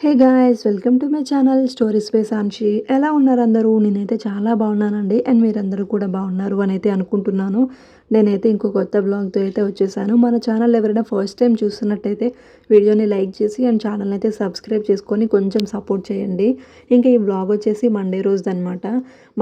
Hey guys welcome to my channel story space Anshi ఎలా ఉన్నారు అందరూ? నేనైతే చాలా బాగున్నానండి. అండ్ మీరందరూ కూడా బాగున్నారు అని అయితే అనుకుంటున్నాను. నేనైతే ఇంకో కొత్త బ్లాగ్తో అయితే వచ్చేసాను. మన ఛానల్ ఎవరైనా ఫస్ట్ టైం చూస్తున్నట్టయితే వీడియోని లైక్ చేసి అండ్ ఛానల్ అయితే సబ్స్క్రైబ్ చేసుకొని కొంచెం సపోర్ట్ చేయండి. ఇంకా ఈ బ్లాగ్ వచ్చేసి మండే రోజు అనమాట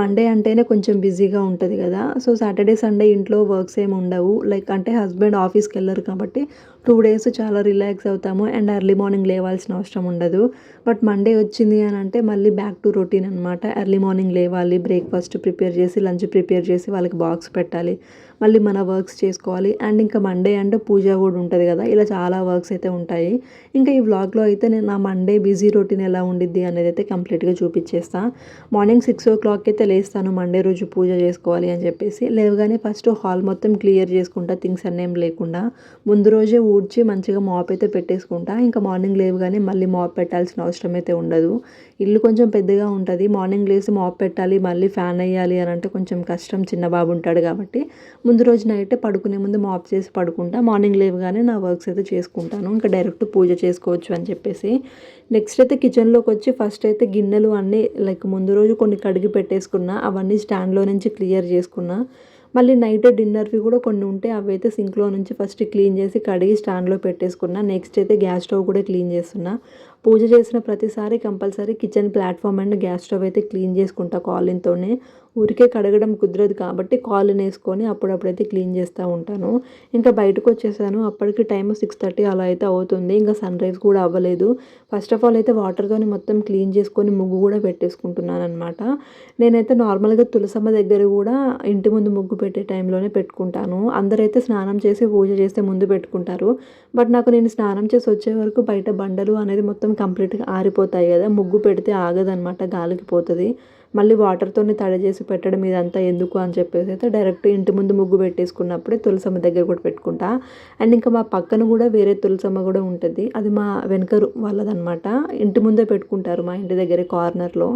మండే అంటేనే కొంచెం బిజీగా ఉంటుంది కదా. సో సాటర్డే సండే ఇంట్లో వర్క్స్ ఏమి ఉండవు. లైక్ అంటే హస్బెండ్ ఆఫీస్కి వెళ్ళరు కాబట్టి టూ డేస్ చాలా రిలాక్స్ అవుతాము అండ్ ఎర్లీ మార్నింగ్ లేవాల్సిన అవసరం ఉండదు. బట్ మండే వచ్చింది అని అంటే మళ్ళీ బ్యాక్ టు రొటీన్ అనమాట ఎర్లీ మార్నింగ్ లేవాలి బ్రేక్ఫాస్ట్ ప్రిపేర్ చేసి లంచ్ ప్రిపేర్ చేసి వాళ్ళకి బాక్స్ పెట్టాలి. మళ్ళీ మన వర్క్స్ చేసుకోవాలి. అండ్ ఇంకా మండే అంటే పూజ కూడా ఉంటుంది కదా. ఇలా చాలా వర్క్స్ అయితే ఉంటాయి. ఇంకా ఈ వ్లాగ్లో అయితే నేను నా మండే బిజీ రొటీన్ ఎలా ఉండిద్ది అనేది అయితే కంప్లీట్గా చూపించేస్తా. మార్నింగ్ సిక్స్ ఓ క్లాక్ అయితే లేస్తాను. మండే రోజు పూజ చేసుకోవాలి అని చెప్పేసి. లేవగానే ఫస్ట్ హాల్ మొత్తం క్లియర్ చేసుకుంటా. థింగ్స్ అన్నేం లేకుండా. ముందు రోజే ఊడ్చి మంచిగా మాప్ అయితే పెట్టేసుకుంటా. ఇంకా మార్నింగ్ లేవగానే మళ్ళీ మాప్ పెట్టాల్సిన అవసరం అయితే ఉండదు. ఇల్లు కొంచెం పెద్దగా ఉంటుంది. మార్నింగ్ లేసి మాప్ పెట్టాలి మళ్ళీ ఫ్యాన్ వేయాలి అని అంటే కొంచెం కష్టం. చిన్న బాబు ఉంటాడు కాబట్టి ముందు రోజు నైట్ పడుకునే ముందు మాప్ చేసి పడుకుంటా. మార్నింగ్ లేవగానే నా వర్క్స్ అయితే చేసుకుంటాను. ఇంకా డైరెక్ట్ పూజ చేసుకోవచ్చు అని చెప్పేసి. నెక్స్ట్ అయితే కిచెన్లోకి వచ్చి ఫస్ట్ అయితే గిన్నెలు అన్నీ లైక్ ముందు రోజు కొన్ని కడిగి పెట్టేసుకున్నా అవన్నీ స్టాండ్లో నుంచి క్లియర్ చేసుకున్నా. మళ్ళీ నైట్ డిన్నర్వి కూడా కొన్ని ఉంటే అవి అయితే సింక్లో నుంచి ఫస్ట్ క్లీన్ చేసి కడిగి స్టాండ్లో పెట్టేసుకున్నా. నెక్స్ట్ అయితే గ్యాస్ స్టవ్ కూడా క్లీన్ చేస్తున్నా. పూజ చేసిన ప్రతిసారి compulsory kitchen platform and gas stove అయితే క్లీన్ చేసుకుంటా కాలిన్తోనే. ఊరికే కడగడం కుదరదు కాబట్టి కాలిన్ వేసుకొని అప్పుడప్పుడైతే క్లీన్ చేస్తూ ఉంటాను. ఇంకా బయటకు వచ్చేసాను. అప్పటికి టైం సిక్స్ థర్టీ అలా అయితే అవుతుంది. ఇంకా సన్ రైజ్ కూడా అవ్వలేదు. ఫస్ట్ ఆఫ్ ఆల్ అయితే వాటర్తోని మొత్తం క్లీన్ చేసుకొని ముగ్గు కూడా పెట్టేసుకుంటున్నాను అనమాట నేనైతే నార్మల్గా తులసమ్మ దగ్గర కూడా ఇంటి ముందు ముగ్గు పెట్టే టైంలోనే పెట్టుకుంటాను. అందరైతే స్నానం చేసి పూజ చేస్తే ముందు పెట్టుకుంటారు. బట్ నాకు నేను స్నానం చేసి వచ్చే వరకు బయట బండలు అనేది మొత్తం కంప్లీట్గా ఆరిపోతాయి కదా ముగ్గు పెడితే ఆగదనమాట గాలికి పోతుంది. మళ్ళీ వాటర్తోనే తడి చేసి పెట్టడం ఇదంతా ఎందుకు అని చెప్పేసి అయితే డైరెక్ట్ ఇంటి ముందు ముగ్గు పెట్టేసుకున్నప్పుడే తులసమ్మ దగ్గర కూడా పెట్టుకుంటా. అండ్ ఇంకా మా పక్కన కూడా వేరే తులసమ్మ కూడా ఉంటుంది. అది మా వెనకరు వాళ్ళదనమాట ఇంటి ముందే పెట్టుకుంటారు మా ఇంటి దగ్గర కార్నర్లో.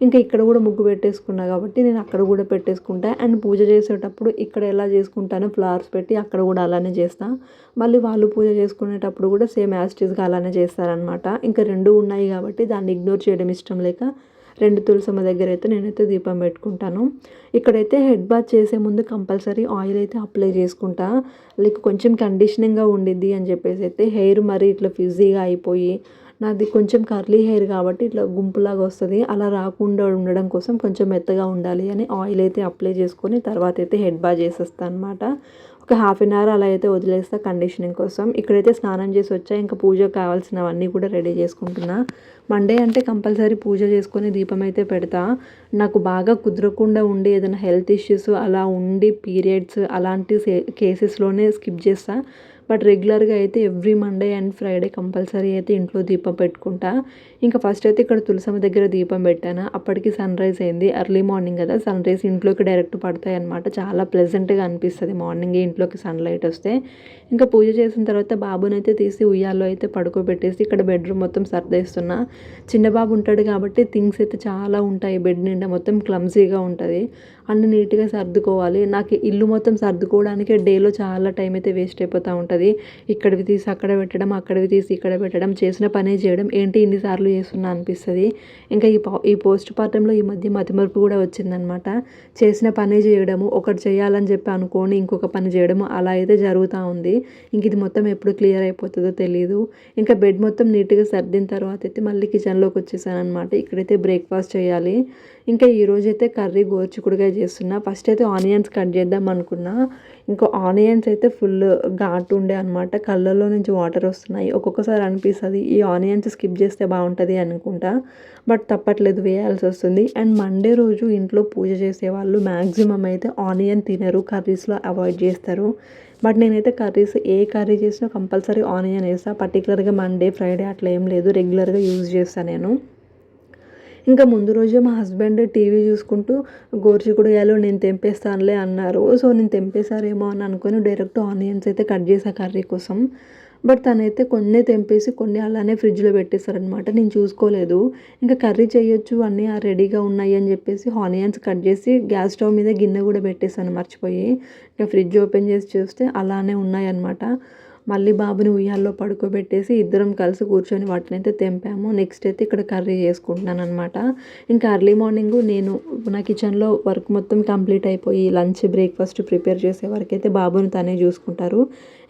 ఇంకా ఇక్కడ కూడా ముగ్గు పెట్టేసుకున్నా కాబట్టి నేను అక్కడ కూడా పెట్టేసుకుంటా. అండ్ పూజ చేసేటప్పుడు ఇక్కడ ఎలా చేసుకుంటానో ఫ్లవర్స్ పెట్టి అక్కడ కూడా అలానే చేస్తా. మళ్ళీ వాళ్ళు పూజ చేసుకునేటప్పుడు కూడా సేమ్ యాస్టీస్గా అలానే చేస్తారనమాట ఇంకా రెండు ఉన్నాయి కాబట్టి దాన్ని ఇగ్నోర్ చేయడం ఇష్టం లేక రెండు తులసమ్మ దగ్గర అయితే నేనైతే దీపం పెట్టుకుంటాను. ఇక్కడైతే హెడ్ బాత్ చేసే ముందు కంపల్సరీ ఆయిల్ అయితే అప్లై చేసుకుంటా. లైక్ కొంచెం కండిషనింగ్గా ఉండిద్ది అని చెప్పేసి అయితే హెయిర్ మరీ ఇట్లా ఫిజీగా అయిపోయి నాది కొంచెం కర్లీ హెయిర్ కాబట్టి ఇట్లా గుంపులాగా వస్తుంది. అలా రాకుండా ఉండడం కోసం కొంచెం మెత్తగా ఉండాలి అని ఆయిల్ అయితే అప్లై చేసుకొని తర్వాత అయితే హెడ్ బాత్ చేసేస్తాను అనమాట ఒక హాఫ్ అన్ అవర్ అలా అయితే వదిలేస్తా కండిషనింగ్ కోసం. ఇక్కడైతే స్నానం చేసి వచ్చా ఇంకా పూజ కావాల్సినవన్నీ కూడా రెడీ చేసుకుంటున్నా. మండే అంటే కంపల్సరీ పూజ చేసుకొని దీపం అయితే పెడతా. నాకు బాగా కుదరకుండా ఉండి ఏదైనా హెల్త్ ఇష్యూస్ అలా ఉండి పీరియడ్స్ అలాంటి కేసెస్లోనే స్కిప్ చేస్తా. బట్ రెగ్యులర్గా అయితే every Monday and Friday compulsory అయితే ఇంట్లో దీపం పెట్టుకుంటా. ఇంకా ఫస్ట్ అయితే ఇక్కడ తులసమ్మ దగ్గర దీపం పెట్టాను. అప్పటికి సన్ రైజ్ అయింది. ఎర్లీ మార్నింగ్ కదా సన్ రైజ్ ఇంట్లోకి డైరెక్ట్ పడతాయి అనమాట చాలా ప్లెజెంట్గా అనిపిస్తుంది మార్నింగ్ ఇంట్లోకి సన్లైట్ వస్తే. ఇంకా పూజ చేసిన తర్వాత బాబునైతే తీసి ఉయ్యాల్లో అయితే పడుకోబెట్టేసి ఇక్కడ బెడ్రూమ్ మొత్తం సర్దేస్తున్నా. చిన్న బాబు ఉంటాడు కాబట్టి థింగ్స్ అయితే చాలా ఉంటాయి. బెడ్ నిండా మొత్తం క్లమ్జీగా ఉంటుంది. అన్ని నీట్గా సర్దుకోవాలి. నాకు ఇల్లు మొత్తం సర్దుకోవడానికి డేలో చాలా టైం అయితే వేస్ట్ అయిపోతూ ఉంటుంది. ఇక్కడివి తీసి అక్కడ పెట్టడం అక్కడివి తీసి ఇక్కడ పెట్టడం చేసిన పనే చేయడం ఏంటి ఇన్నిసార్లు చేస్తున్నా అనిపిస్తుంది. ఇంకా ఈ ఈ పోస్ట్ పార్టంలో ఈ మధ్య మతిమరుపు కూడా వచ్చిందనమాట చేసిన పనే చేయడము ఒకటి చేయాలని చెప్పి అనుకోని ఇంకొక పని చేయడము అలా అయితే జరుగుతూ ఉంది. ఇంక ఇది మొత్తం ఎప్పుడు క్లియర్ అయిపోతుందో తెలియదు ఇంకా బెడ్ మొత్తం నీట్గా సర్దిన తర్వాత అయితే మళ్ళీ కిచెన్లోకి వచ్చేసాను అనమాట ఇక్కడైతే బ్రేక్ఫాస్ట్ చేయాలి. ఇంకా ఈరోజైతే కర్రీ గోర్చికుడుగా చేస్తున్నా. ఫస్ట్ అయితే ఆనియన్స్ కట్ చేద్దాం అనుకున్నా. ఇంకా ఆనియన్స్ అయితే ఫుల్ ఘాటు ఉండే అనమాట కళ్ళల్లో నుంచి వాటర్ వస్తున్నాయి. ఒక్కొక్కసారి అనిపిస్తుంది ఈ ఆనియన్స్ స్కిప్ చేస్తే బాగుంటుంది అనుకుంటా. బట్ తప్పట్లేదు వేయాల్సి వస్తుంది. అండ్ మండే రోజు ఇంట్లో పూజ చేసే వాళ్ళు మ్యాక్సిమం అయితే ఆనియన్ తినరు కర్రీస్లో అవాయిడ్ చేస్తారు. బట్ నేనైతే కర్రీస్ ఏ కర్రీ చేసినా కంపల్సరీ ఆనియన్ వేస్తాను పర్టికులర్గా మండే ఫ్రైడే అట్లా ఏం లేదు. రెగ్యులర్గా యూజ్ చేస్తాను నేను. ఇంకా ముందు రోజే మా హస్బెండ్ టీవీ చూసుకుంటూ గోరుచిక్కుడుకాయలు నేను తెంపేస్తానులే అన్నారు. సో నేను తెంపేశారేమో అని అనుకుని డైరెక్ట్ ఆనియన్స్ అయితే కట్ చేసా కర్రీ కోసం. బట్ తనైతే కొన్ని తెంపేసి కొన్ని అలానే ఫ్రిడ్జ్లో పెట్టేశారనమాట నేను చూసుకోలేదు. ఇంకా కర్రీ చేయొచ్చు అన్నీ రెడీగా ఉన్నాయి అని చెప్పేసి ఆనియన్స్ కట్ చేసి గ్యాస్ స్టవ్ మీద గిన్నె కూడా పెట్టేశాను మర్చిపోయి. ఇంకా ఫ్రిడ్జ్ ఓపెన్ చేసి చూస్తే అలానే ఉన్నాయన్నమాట. మళ్ళీ బాబుని ఉయ్యాల్లో పడుకోబెట్టేసి ఇద్దరం కలిసి కూర్చొని వాటిని అయితే తెంపాము. నెక్స్ట్ అయితే ఇక్కడ కర్రీ చేసుకుంటున్నాను అనమాట ఇంకా అర్లీ మార్నింగ్ నేను నా కిచెన్లో వర్క్ మొత్తం కంప్లీట్ అయిపోయి లంచ్ బ్రేక్ఫాస్ట్ ప్రిపేర్ చేసే వరకు అయితే బాబుని తనే చూసుకుంటారు.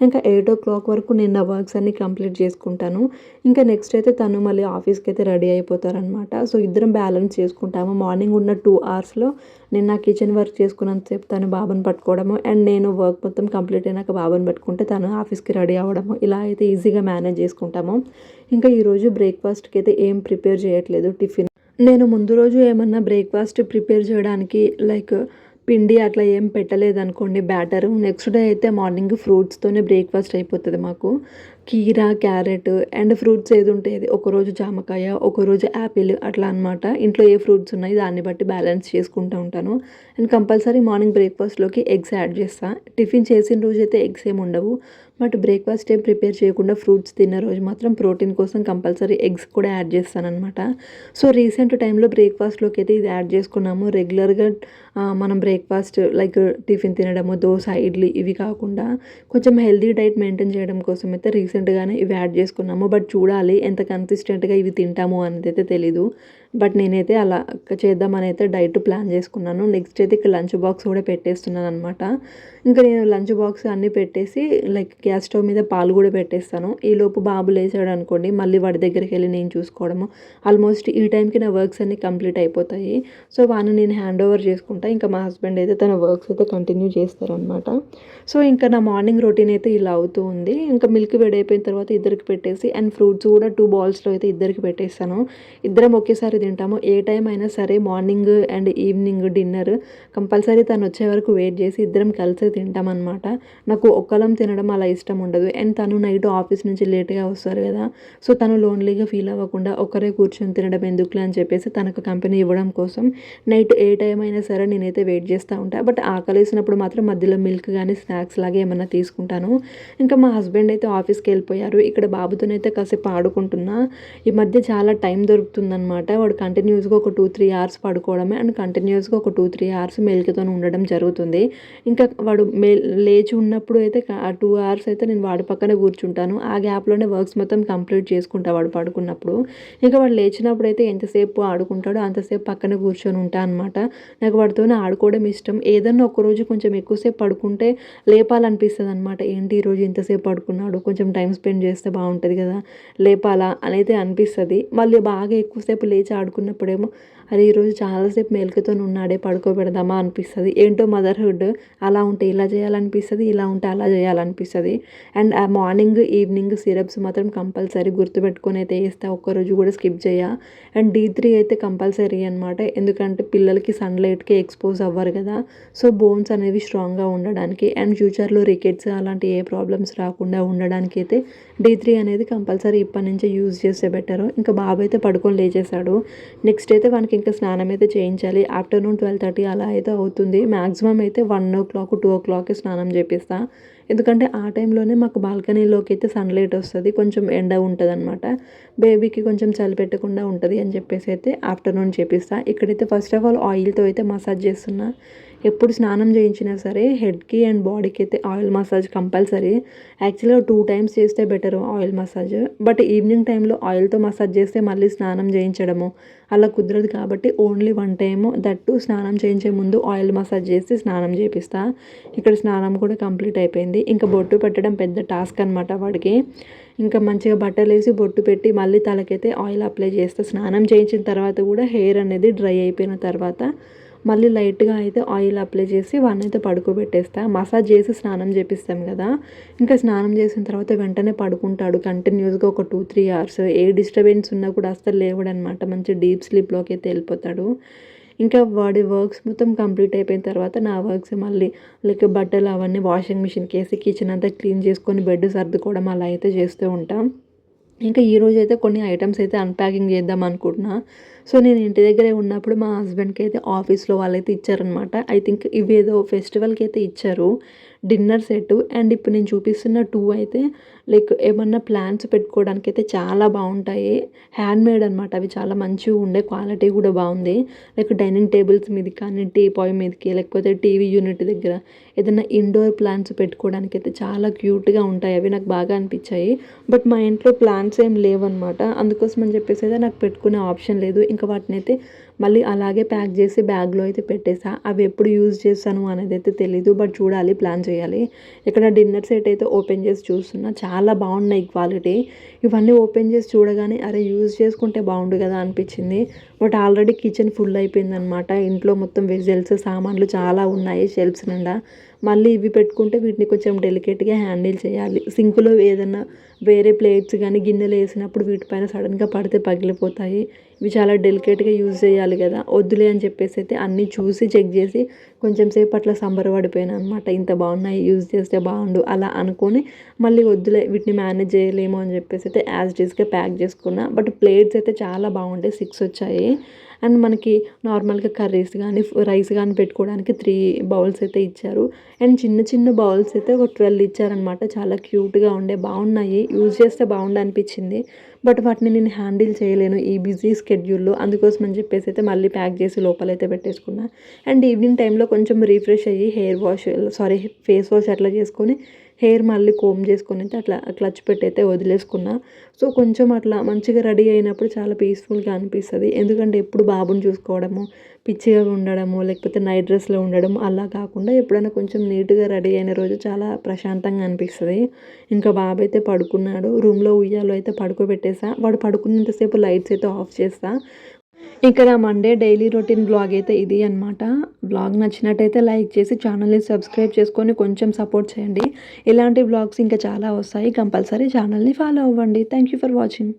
ఇంకా ఎయిట్ ఓ క్లాక్ వరకు నేను నా వర్క్స్ అన్ని కంప్లీట్ చేసుకుంటాను. ఇంకా నెక్స్ట్ అయితే తను మళ్ళీ ఆఫీస్కి అయితే రెడీ అయిపోతారనమాట సో ఇద్దరం బ్యాలెన్స్ చేసుకుంటాము. మార్నింగ్ ఉన్న టూ అవర్స్లో నేను నా కిచెన్ వర్క్ చేసుకున్నంతసేపు తను బాబుని పట్టుకోవడము అండ్ నేను వర్క్ మొత్తం కంప్లీట్ అయినాక బాబుని పట్టుకుంటే తను ఆఫీస్కి రెడీ అవ్వడము ఇలా అయితే ఈజీగా మేనేజ్ చేసుకుంటాము. ఇంకా ఈరోజు బ్రేక్ఫాస్ట్కి అయితే ఏం ప్రిపేర్ చేయట్లేదు టిఫిన్ నేను ముందు రోజు ఏమన్నా బ్రేక్ఫాస్ట్ ప్రిపేర్ చేయడానికి లైక్ పిండి అట్లా ఏం పెట్టలేదు అనుకోండి బ్యాటర్ నెక్స్ట్ డే అయితే మార్నింగ్ ఫ్రూట్స్తోనే బ్రేక్ఫాస్ట్ అయిపోతుంది మాకు. కీరా క్యారెట్ అండ్ ఫ్రూట్స్ ఏది ఉంటుంది ఒకరోజు జామకాయ ఒకరోజు యాపిల్ అట్లా అనమాట ఇంట్లో ఏ ఫ్రూట్స్ ఉన్నాయి దాన్ని బట్టి బ్యాలెన్స్ చేసుకుంటూ ఉంటాను. అండ్ కంపల్సరీ మార్నింగ్ బ్రేక్ఫాస్ట్లోకి ఎగ్స్ యాడ్ చేస్తాను టిఫిన్ చేసిన రోజు అయితే ఎగ్స్ ఏమి ఉండవు. బట్ బ్రేక్ఫాస్ట్ ఏం ప్రిపేర్ చేయకుండా ఫ్రూట్స్ తిన్న రోజు మాత్రం ప్రోటీన్ కోసం కంపల్సరీ ఎగ్స్ కూడా యాడ్ చేస్తానమాట సో రీసెంట్ టైంలో బ్రేక్ఫాస్ట్లోకి అయితే ఇది యాడ్ చేసుకున్నాము. రెగ్యులర్గా మనం బ్రేక్ఫాస్ట్ లైక్ టిఫిన్ తినడము దోశ ఇడ్లీ ఇవి కాకుండా కొంచెం హెల్దీ డైట్ మెయింటైన్ చేయడం కోసం అయితే రీసెంట్గానే ఇవి యాడ్ చేసుకున్నాము. బట్ చూడాలి ఎంత కన్సిస్టెంట్గా ఇవి తింటాము అనేది అయితే తెలీదు. బట్ నేనైతే అలా చేద్దామని అయితే డైట్ ప్లాన్ చేసుకున్నాను. నెక్స్ట్ అయితే ఇక్కడ లంచ్ బాక్స్ కూడా పెట్టేస్తున్నాను అనమాట ఇంకా నేను లంచ్ బాక్స్ అన్నీ పెట్టేసి లైక్ గ్యాస్ స్టవ్ మీద పాలు కూడా పెట్టేస్తాను. ఈలోపు బాబు లేచాడు అనుకోండి మళ్ళీ వాడి దగ్గరికి వెళ్ళి నేను చూసుకోవడము. ఆల్మోస్ట్ ఈ టైంకి నా వర్క్స్ అన్నీ కంప్లీట్ అయిపోతాయి. సో వాడిని నేను హ్యాండ్ ఓవర్ చేసుకుంటా. ఇంకా మా హస్బెండ్ అయితే తన వర్క్స్ అయితే కంటిన్యూ చేస్తారనమాట సో ఇంకా నా మార్నింగ్ రొటీన్ అయితే ఇలా అవుతూ ఉంది. ఇంకా మిల్క్ వేడైపోయిన తర్వాత ఇద్దరికి పెట్టేసి అండ్ ఫ్రూట్స్ కూడా టూ బాల్స్లో అయితే ఇద్దరికి పెట్టేస్తాను. ఇద్దరం ఒకేసారి తింటాము ఏ టైం అయినా సరే morning and evening dinner compulsory తను వచ్చే వరకు వెయిట్ చేసి ఇద్దరం కలిసి తింటామన్నమాట. నాకు ఒక్కలం తినడం అలా ఇష్టం ఉండదు. అండ్ తను నైట్ ఆఫీస్ నుంచి లేట్గా వస్తారు కదా. సో తను లోన్లీగా ఫీల్ అవ్వకుండా ఒకరే కూర్చొని తినడం ఎందుకులే అని చెప్పేసి తనకు కంపెనీ ఇవ్వడం కోసం నైట్ ఏ టైం అయినా సరే నేనైతే వెయిట్ చేస్తూ ఉంటాను బట్ ఆకలేసినప్పుడు మాత్రం మధ్యలో మిల్క్ కానీ స్నాక్స్ లాగా ఏమన్నా తీసుకుంటాను. ఇంకా మా హస్బెండ్ అయితే ఆఫీస్కి వెళ్ళిపోయారు. ఇక్కడ బాబుతోనైతే కాసేపు ఆడుకుంటున్నా. ఈ మధ్య చాలా టైం దొరుకుతుందనమాట వాడు కంటిన్యూస్గా ఒక టూ త్రీ అవర్స్ పడుకోవడమే అండ్ కంటిన్యూస్గా ఒక టూ త్రీ అవర్స్ మెల్క్తో ఉండడం జరుగుతుంది. ఇంకా వాడు మే లేచి ఉన్నప్పుడు అయితే ఆ టూ అవర్స్ అయితే నేను వాడి పక్కనే కూర్చుంటాను. ఆ గ్యాప్లోనే వర్క్స్ మొత్తం కంప్లీట్ చేసుకుంటా వాడు పడుకున్నప్పుడు. ఇంకా వాడు లేచినప్పుడు అయితే ఎంతసేపు ఆడుకుంటాడో అంతసేపు పక్కనే కూర్చొని ఉంటా అనమాట నాకు వాడితోనే ఆడుకోవడం ఇష్టం. ఏదన్నా ఒకరోజు కొంచెం ఎక్కువసేపు పడుకుంటే లేపాలనిపిస్తుంది అనమాట ఏంటి ఈరోజు ఇంతసేపు పడుకున్నాడు? కొంచెం టైం స్పెండ్ చేస్తే బాగుంటుంది కదా. లేపాలా? అనేది అనిపిస్తుంది. మళ్ళీ బాగా ఎక్కువసేపు లేచి ఆడుకున్నప్పుడేమో అరే ఈరోజు చాలాసేపు మేలుకతో ఉన్నాడే పడుకోబెడదామా అనిపిస్తుంది. ఏంటో మదర్హుడ్ అలా ఉంటే ఇలా చేయాలనిపిస్తుంది ఇలా ఉంటే అలా చేయాలనిపిస్తుంది. అండ్ ఆ మార్నింగ్ ఈవినింగ్ సిరప్స్ మాత్రం కంపల్సరీ గుర్తుపెట్టుకొని అయితే వేస్తా ఒక్కరోజు కూడా స్కిప్ చేయ. అండ్ డీ త్రీ అయితే కంపల్సరీ అనమాట ఎందుకంటే పిల్లలకి సన్లైట్కి ఎక్స్పోజ్ అవ్వరు కదా. సో బోన్స్ అనేవి స్ట్రాంగ్గా ఉండడానికి అండ్ ఫ్యూచర్లో రికెట్స్ అలాంటి ఏ ప్రాబ్లమ్స్ రాకుండా ఉండడానికి అయితే డీ త్రీ అనేది కంపల్సరీ ఇప్పటి నుంచే యూజ్ చేస్తే బెటర్. ఇంకా బాబు అయితే పడుకొని లేచేశాడు. నెక్స్ట్ అయితే వానికి ఇంకా స్నానం అయితే చేయించాలి. ఆఫ్టర్నూన్ ట్వెల్వ్ థర్టీ అలా అయితే అవుతుంది. మ్యాక్సిమం అయితే వన్ ఓ క్లాక్ టూ ఓ క్లాక్కి స్నానం చేపిస్తా. ఎందుకంటే ఆ టైంలోనే మాకు బాల్కనీలోకి అయితే సన్లైట్ వస్తుంది. కొంచెం ఎండ ఉంటుంది అనమాట బేబీకి కొంచెం చలి పెట్టకుండా ఉంటుంది అని చెప్పేసి అయితే ఆఫ్టర్నూన్ చేపిస్తా. ఇక్కడైతే ఫస్ట్ ఆఫ్ ఆల్ ఆయిల్తో అయితే మసాజ్ చేస్తున్నా. ఎప్పుడు స్నానం చేయించినా సరే హెడ్కి అండ్ బాడీకి అయితే ఆయిల్ మసాజ్ కంపల్సరీ. యాక్చువల్గా టూ టైమ్స్ చేస్తే better oil massage. But evening టైంలో ఆయిల్తో మసాజ్ చేస్తే మళ్ళీ స్నానం చేయించడము. అలా కుదరదు కాబట్టి ఓన్లీ వన్ టైము దట్టు స్నానం చేయించే ముందు ఆయిల్ మసాజ్ చేసి స్నానం చేపిస్తా. ఇక్కడ స్నానం కూడా కంప్లీట్ అయిపోయింది. ఇంకా బొట్టు పెట్టడం పెద్ద టాస్క్ అనమాట వాడికి. ఇంకా మంచిగా బట్టలు వేసి బొట్టు పెట్టి మళ్ళీ తలకైతే ఆయిల్ అప్లై చేస్తా. స్నానం చేయించిన తర్వాత కూడా హెయిర్ అనేది డ్రై అయిపోయిన తర్వాత మళ్ళీ లైట్గా అయితే ఆయిల్ అప్లై చేసి వాడిని అయితే పడుకోబెట్టేస్తా. మసాజ్ చేసి స్నానం చేపిస్తాం కదా. ఇంకా స్నానం చేసిన తర్వాత వెంటనే పడుకుంటాడు. కంటిన్యూస్గా ఒక టూ త్రీ అవర్స్. ఏ డిస్టర్బెన్స్ ఉన్నా కూడా అస్సలు లేవడనమాట. మంచి డీప్ స్లీప్లోకి అయితే వెళ్ళిపోతాడు. ఇంకా వాడి వర్క్స్ మొత్తం కంప్లీట్ అయిపోయిన తర్వాత నా వర్క్స్ మళ్ళీ లైక్ బట్టలు అవన్నీ వాషింగ్ మిషన్కి వేసి కిచెన్ అంతా క్లీన్ చేసుకొని బెడ్ సర్దుకోవడం అలా అయితే చేస్తూ ఉంటాం. ఇంకా ఈరోజు అయితే కొన్ని ఐటమ్స్ అయితే అన్ప్యాకింగ్ చేద్దాం అనుకుంటున్నా. సో నేను ఇంటి దగ్గరే ఉన్నప్పుడు మా హస్బెండ్కి అయితే ఆఫీస్లో వాళ్ళైతే ఇచ్చారనమాట ఐ థింక్ ఇవేదో ఫెస్టివల్కి అయితే ఇచ్చారు. Dinner set. అండ్ ఇప్పుడు నేను చూపిస్తున్న టూ అయితే లైక్ ఏమన్నా ప్లాన్స్ పెట్టుకోవడానికి అయితే చాలా బాగుంటాయి. హ్యాండ్ మేడ్ అనమాట అవి చాలా మంచిగా ఉండే క్వాలిటీ కూడా బాగుంది. లైక్ డైనింగ్ టేబుల్స్ మీద కానీ టీ పాయ్ మీదకి లేకపోతే టీవీ యూనిట్ దగ్గర ఏదైనా ఇండోర్ ప్లాంట్స్ పెట్టుకోవడానికి అయితే చాలా క్యూట్గా ఉంటాయి. అవి నాకు బాగా అనిపించాయి. బట్ మా ఇంట్లో ప్లాంట్స్ ఏం లేవన్నమాట. అందుకోసం అని చెప్పేసి అయితే నాకు పెట్టుకునే ఆప్షన్ లేదు. ఇంకా వాటిని అయితే మళ్ళీ అలాగే ప్యాక్ చేసి బ్యాగ్లో అయితే పెట్టేసా. అవి ఎప్పుడు యూజ్ చేస్తాను అనేది అయితే తెలీదు బట్ చూడాలి ప్లాన్ చేయాలి. ఇక్కడ డిన్నర్ సెట్ అయితే ఓపెన్ చేసి చూస్తున్నా చాలా బాగున్నాయి క్వాలిటీ. ఇవన్నీ ఓపెన్ చేసి చూడగానే అరే యూజ్ చేసుకుంటే బాగుండు కదా అనిపించింది. బట్ ఆల్రెడీ కిచెన్ ఫుల్ అయిపోయిందనమాట ఇంట్లో మొత్తం వెజిల్స్ సామాన్లు చాలా ఉన్నాయి షెల్ఫ్స్ నిండా. మళ్ళీ ఇవి పెట్టుకుంటే వీటిని కొంచెం డెలికేట్గా హ్యాండిల్ చేయాలి. సింకులో ఏదైనా వేరే ప్లేట్స్ కానీ గిన్నెలు వేసినప్పుడు వీటిపైన సడన్గా పడితే పగిలిపోతాయి. ఇవి చాలా డెలికేట్గా యూజ్ చేయాలి కదా. వద్దులే అని చెప్పేసి అయితే అన్నీ చూసి చెక్ చేసి కొంచెం సేపు అట్లా సంబరపడిపోయాను అనమాట ఇంత బాగున్నాయి యూజ్ చేస్తే బాగుండు అలా అనుకొని మళ్ళీ వద్దులే వీటిని మేనేజ్ చేయలేము అని చెప్పేసి అయితే యాజ్ డీస్గా ప్యాక్ చేసుకున్నా. బట్ ప్లేట్స్ అయితే చాలా బాగుంటాయి సిక్స్ వచ్చాయి. అండ్ మనకి నార్మల్గా కర్రీస్ కానీ రైస్ కానీ పెట్టుకోవడానికి త్రీ బౌల్స్ అయితే ఇచ్చారు. అండ్ చిన్న చిన్న బౌల్స్ అయితే ఒక ట్వెల్వ్ ఇచ్చారనమాట చాలా క్యూట్గా ఉండే బాగున్నాయి. యూజ్ చేస్తే బాగుండు అనిపించింది. బట్ వాటిని నేను హ్యాండిల్ చేయలేను ఈ బిజీ స్కెడ్యూల్లో. అందుకోసం అని చెప్పేసి అయితే మళ్ళీ ప్యాక్ చేసి లోపలైతే పెట్టేసుకున్నా. అండ్ ఈవినింగ్ టైంలో కొంచెం రీఫ్రెష్ అయ్యి hair wash sorry face wash అట్లా చేసుకొని హెయిర్ మళ్ళీ కోమ్ చేసుకొని అయితే అట్లా క్లచ్ పెట్టి అయితే వదిలేసుకున్నా. సో కొంచెం అట్లా మంచిగా రెడీ అయినప్పుడు చాలా పీస్ఫుల్గా అనిపిస్తుంది. ఎందుకంటే ఎప్పుడు బాబుని చూసుకోవడము పిచ్చిగా ఉండడము లేకపోతే నైట్ డ్రెస్లో ఉండడం అలా కాకుండా ఎప్పుడైనా కొంచెం నీట్గా రెడీ అయిన రోజు చాలా ప్రశాంతంగా అనిపిస్తుంది. ఇంకా బాబు అయితే పడుకున్నాడు. రూమ్లో ఉయ్యాలో అయితే పడుకోబెట్టేసా. వాడు పడుకున్నంతసేపు లైట్స్ అయితే ఆఫ్ చేస్తా. ఇక్కడ మండే డైలీ రొటీన్ బ్లాగ్ అయితే ఇది అనమాట బ్లాగ్ నచ్చినట్టయితే లైక్ చేసి ఛానల్ని సబ్స్క్రైబ్ చేసుకొని కొంచెం సపోర్ట్ చేయండి. ఇలాంటి బ్లాగ్స్ ఇంకా చాలా వస్తాయి. కంపల్సరీ ఛానల్ని ఫాలో అవ్వండి. Thank you for watching